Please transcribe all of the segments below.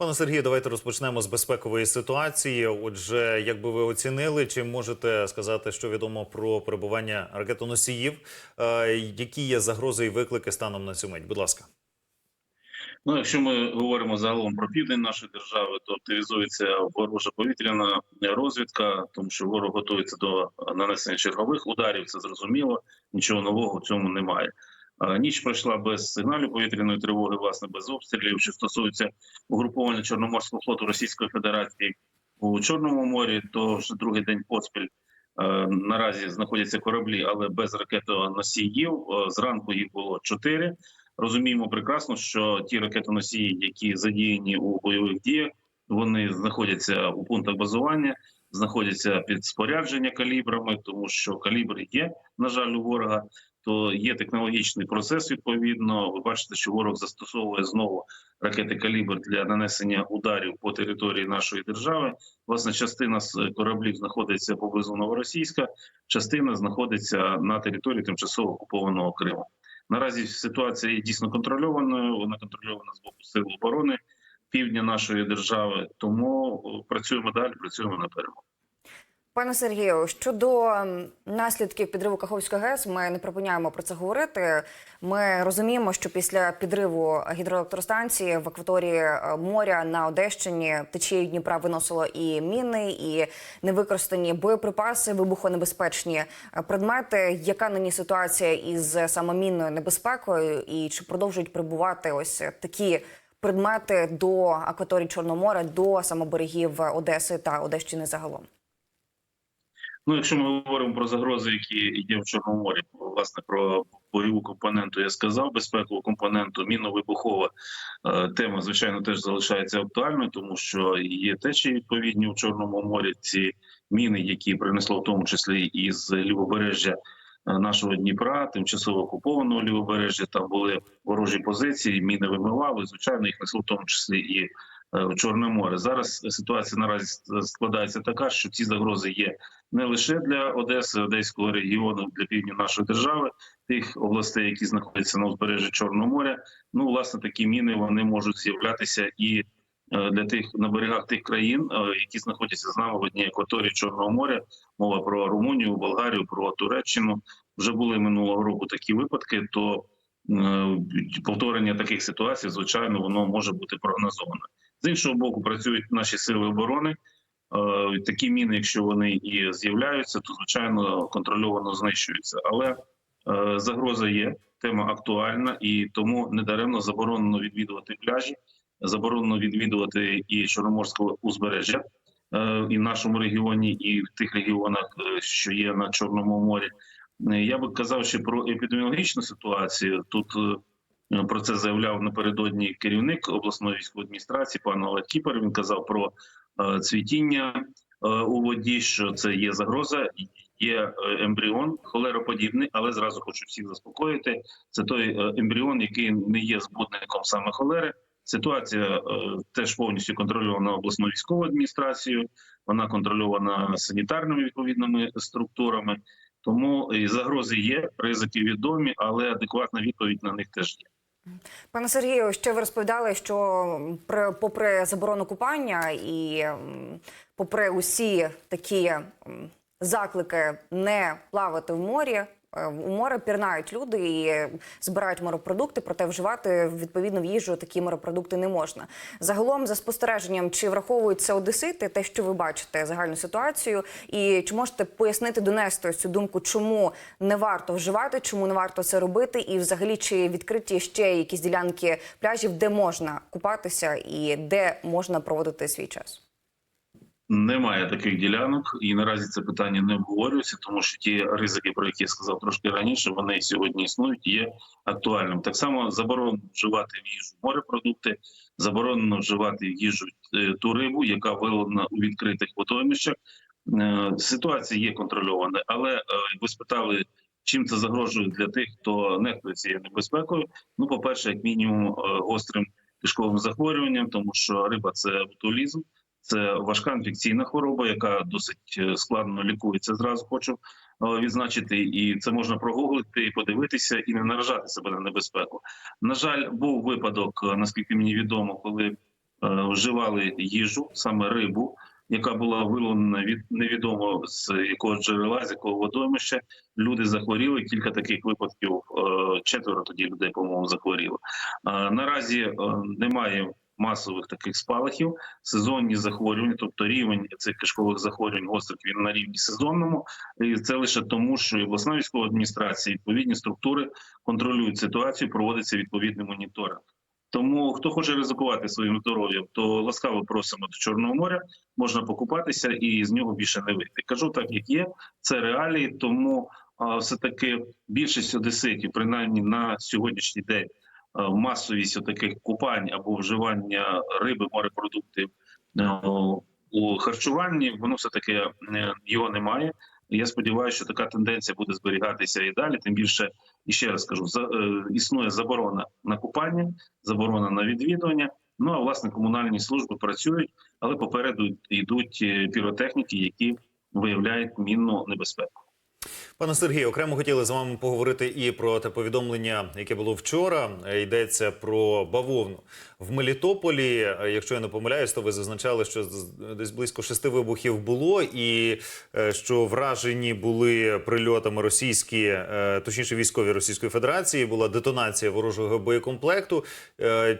Пане Сергію, давайте розпочнемо з безпекової ситуації. Отже, як би ви оцінили, чи можете сказати, що відомо про перебування ракетоносіїв? Е, Які є загрози і виклики станом на цю мить? Будь ласка. Ну, якщо ми говоримо загалом про південь нашої держави, то активізується ворожа повітряна розвідка, тому що ворог готується до нанесення чергових ударів. Це зрозуміло. Нічого нового в цьому немає. Ніч пройшла без сигналів повітряної тривоги, власне, без обстрілів. Що стосується угруповання Чорноморського флоту Російської Федерації у Чорному морі, то вже другий день поспіль. е, Наразі знаходяться кораблі, але без ракетоносіїв. Е, Зранку їх було чотири. Розуміємо прекрасно, що ті ракетоносії, які задіяні у бойових діях, вони знаходяться у пунктах базування, знаходяться під спорядження калібрами, тому що калібри є, на жаль, у ворога. То є технологічний процес. Відповідно, ви бачите, що ворог застосовує знову ракети калібр для нанесення ударів по території нашої держави. Власне, частина з кораблів знаходиться поблизу Новоросійська, частина знаходиться на території тимчасово окупованого Криму. Наразі ситуація є дійсно контрольованою. Вона контрольована з боку сил оборони півдня нашої держави. Тому працюємо далі, працюємо на перемогу. Пане Сергію, щодо наслідків підриву Каховської ГЕС, ми не припиняємо про це говорити. Ми розуміємо, що після підриву гідроелектростанції в акваторії е, моря на Одещині течією Дніпра виносило і міни, і невикористані боєприпаси, вибухонебезпечні е, предмети. Яка нині ситуація із саме мінною небезпекою, і чи продовжують прибувати ось такі предмети до акваторії Чорного моря, до самоберегів Одеси та Одещини загалом? Ну, якщо ми говоримо про загрози, які є в Чорному морі, власне про бойову компоненту, я сказав, безпекову компоненту, мінно-вибухова е, тема, звичайно, теж залишається актуальною, тому що є течії відповідні у Чорному морі. Ці міни, які принесло в тому числі із лівобережжя е, нашого Дніпра, тимчасово окупованого лівобережжя, там були ворожі позиції, міни вимивали. Звичайно, їх несло в тому числі і в Чорне море. Зараз ситуація наразі складається така, що ці загрози є не лише для Одеси, Одеського регіону, для півдня нашої держави, тих областей, які знаходяться на узбережжі Чорного моря. Ну, власне, такі міни вони можуть з'являтися і е, для тих на берегах тих країн, е, які знаходяться з нами в одній акваторії Чорного моря. Мова про Румунію, Болгарію, про Туреччину. Вже були минулого року такі випадки. То е, повторення таких ситуацій, звичайно, воно може бути прогнозовано. З іншого боку, працюють наші сили оборони. Е, Такі міни, якщо вони і з'являються, то звичайно контрольовано знищуються. Але е, загроза є, тема актуальна, і тому недаремно заборонено відвідувати пляжі, заборонено відвідувати і Чорноморське узбережжя е, і в нашому регіоні, і в тих регіонах, що є на Чорному морі. Я би казав ще про епідеміологічну ситуацію. Тут про це заявляв напередодні керівник обласної військової адміністрації, пан Олег Кіпер. Він казав про е, цвітіння е, у воді, що це є загроза, є е, ембріон холероподібний, але зразу хочу всіх заспокоїти. Це той ембріон, який не є збудником саме холери. Ситуація теж повністю контрольована обласною військовою адміністрацією. Вона контрольована санітарними відповідними структурами. Тому і загрози є, ризики відомі, але адекватна відповідь на них теж є. Пане Сергію, ще ви розповідали, що при, попри заборону купання і попри усі такі заклики не плавати в морі. Е, У море пірнають люди і збирають морепродукти, проте вживати відповідно в їжу такі морепродукти не можна. Загалом, за спостереженням, чи враховуються одесити, те, що ви бачите, загальну ситуацію, і чи можете пояснити, донести цю думку, чому не варто вживати, чому не варто це робити, і взагалі чи відкриті ще якісь ділянки пляжів, де можна купатися і де можна проводити свій час? Немає таких ділянок, і наразі це питання не обговорюється, тому що ті ризики, про які я сказав трошки раніше, вони сьогодні існують, є актуальним. Так само заборонено вживати в їжу морепродукти, заборонено вживати в їжу е, ту рибу, яка виловлена у відкритих водоймищах. Е, Ситуація є контрольована, але е, ви спитали, чим це загрожує для тих, хто нехтує цією небезпекою. Ну, по перше, як мінімум, е, гострим кишковим захворюванням, тому що риба це ботулізм. Це важка інфекційна хвороба, яка досить е, складно лікується. Зразу хочу е, відзначити, і це можна прогуглити і подивитися, і не наражати себе на небезпеку. На жаль, був випадок, е, наскільки мені відомо, коли вживали їжу, саме рибу, яка була виловлена від невідомо з якого джерела, з якого водоймища. Люди захворіли. Кілька таких випадків. Четверо тоді людей, по-моєму, захворіло. Наразі немає масових таких спалахів. Сезонні захворювання, тобто рівень цих кишкових захворювань гострих він на рівні сезонному. І це лише тому, що і обласна військова адміністрація, і відповідні структури контролюють ситуацію, проводиться відповідний моніторинг. Тому хто хоче ризикувати своїм здоров'ям, то ласкаво просимо до Чорного моря. Можна покупатися і з нього більше не вийти. Кажу так, як є. Це реалії. Тому все таки більшість одеситів, принаймні на сьогоднішній день, масовість таких купань або вживання риби, морепродуктів е, у харчуванні, воно все таки е, його немає. Я сподіваюся, що така тенденція буде зберігатися і далі. Тим більше, і ще раз кажу, за, е, існує заборона на купання, заборона на відвідування. Ну а власне комунальні служби працюють, але попереду йдуть е, піротехніки, які виявляють мінну небезпеку. Пане Сергію, окремо хотіли з вами поговорити і про те повідомлення, яке було вчора. Е, Йдеться про бавовну в Мелітополі. Е, Якщо я не помиляюсь, то ви зазначали, що десь близько шести вибухів було, і е, що вражені були прильотами російські, точніше військові Російської Федерації. Була детонація ворожого боєкомплекту.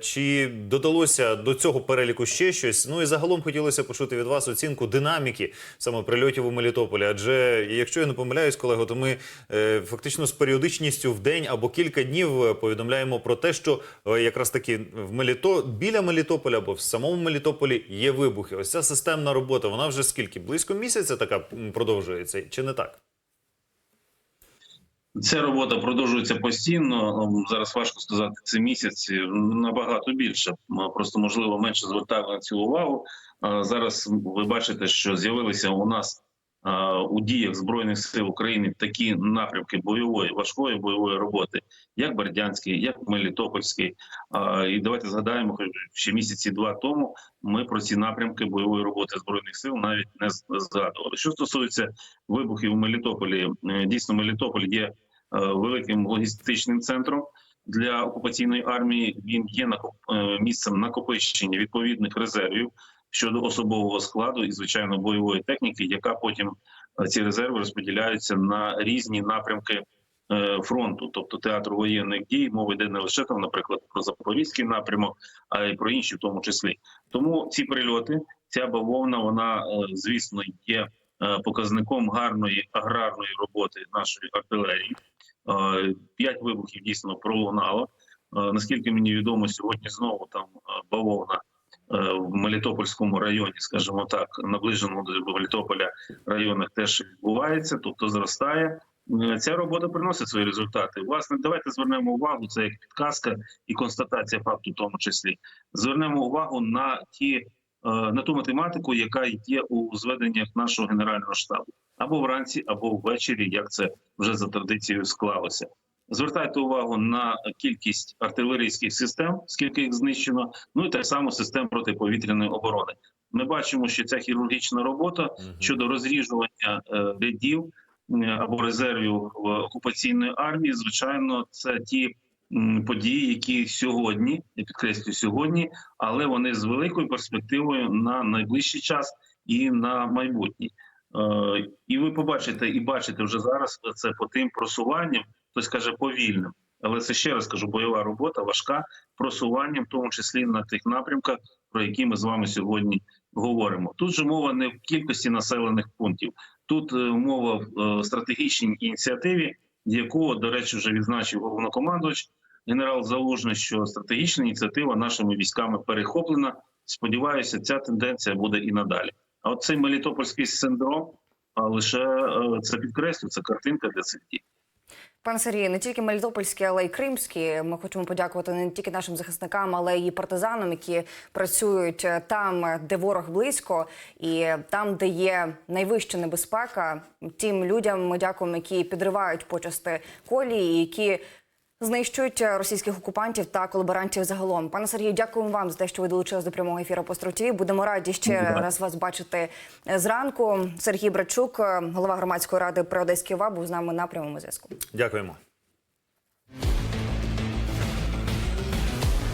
Чи додалося до цього переліку ще щось? Ну і загалом хотілося почути від вас оцінку динаміки саме прильотів у Мелітополі. Адже якщо я не помиляюсь, колего, то ми е, фактично з періодичністю в день або кілька днів е, повідомляємо про те, що е, якраз таки в Меліто біля Мелітополя або в самому Мелітополі є вибухи. Ось ця системна робота. Вона вже скільки близько місяця така продовжується, чи не так? Ця робота продовжується постійно. Ем, Зараз важко сказати це місяць набагато більше. Просто можливо менше звертали на цю увагу. А Зараз ви бачите, що з'явилися у нас у діях збройних сил України такі напрямки бойової важкої бойової роботи, як Бердянський, як Мелітопольський. І давайте згадаємо, хоч ще місяці два тому ми про ці напрямки бойової роботи збройних сил навіть не згадували. Що стосується вибухів у Мелітополі, е, дійсно Мелітополь є е, великим логістичним центром для окупаційної армії. Він є е, місцем накопичення відповідних резервів щодо особового складу і звичайно бойової техніки, яка потім е, ці резерви розподіляються на різні напрямки. е, Фронту, тобто театру воєнних дій, мова йде не лише там, наприклад, про запорізький напрямок, а й про інші, в тому числі. Тому ці прильоти, ця бавовна, вона е, звісно є показником гарної аграрної роботи нашої артилерії. П'ять вибухів дійсно пролунало. Наскільки мені відомо, сьогодні знову там бавовна в Мелітопольському районі, скажімо так, наближеному до Мелітополя районах теж відбувається, тобто зростає. Е, Ця робота приносить свої результати. Власне, давайте звернемо увагу. Це як підказка і констатація факту, в тому числі. Звернемо увагу на ті е, на ту математику, яка є у зведеннях нашого генерального штабу або вранці, або ввечері, як це вже за традицією склалося. Звертайте увагу на кількість артилерійських систем, скільки їх знищено, ну і так само систем протиповітряної оборони. Ми бачимо, що ця хірургічна робота щодо розріжування е, рядів або резервів окупаційної армії, звичайно, це ті події, які сьогодні, я підкреслюю сьогодні, але вони з великою перспективою на найближчий час і на майбутнє. Е, І ви побачите і бачите вже зараз це по тим просуванням, хтось каже повільним. Але це ще раз кажу, бойова робота важка просуванням, в тому числі на тих напрямках, про які ми з вами сьогодні говоримо. Тут же мова не в кількості населених пунктів, тут е, мова в е, стратегічній ініціативі, яку, до речі, вже відзначив головнокомандувач генерал Залужний, що стратегічна ініціатива нашими військами перехоплена. Сподіваюся, ця тенденція буде і надалі. А от цей мелітопольський синдром лише е, це підкреслює, це картинка для цих дій. Пане Сергій, не тільки Мелітопольські, але й Кримські. Ми хочемо подякувати не тільки нашим захисникам, але й партизанам, які працюють е, там, де ворог близько, і там, де є найвища небезпека. Тим людям ми дякуємо, які підривають почасти колії, які знищують е, російських окупантів та колаборантів загалом. Пане Сергію, дякуємо вам за те, що ви долучились до прямого ефіру по ТВ. Будемо раді ще Добре. раз вас бачити е, зранку. Сергій Брачук, е, голова громадської ради при Одеській ВАБ, був з нами на прямому зв'язку. Дякуємо.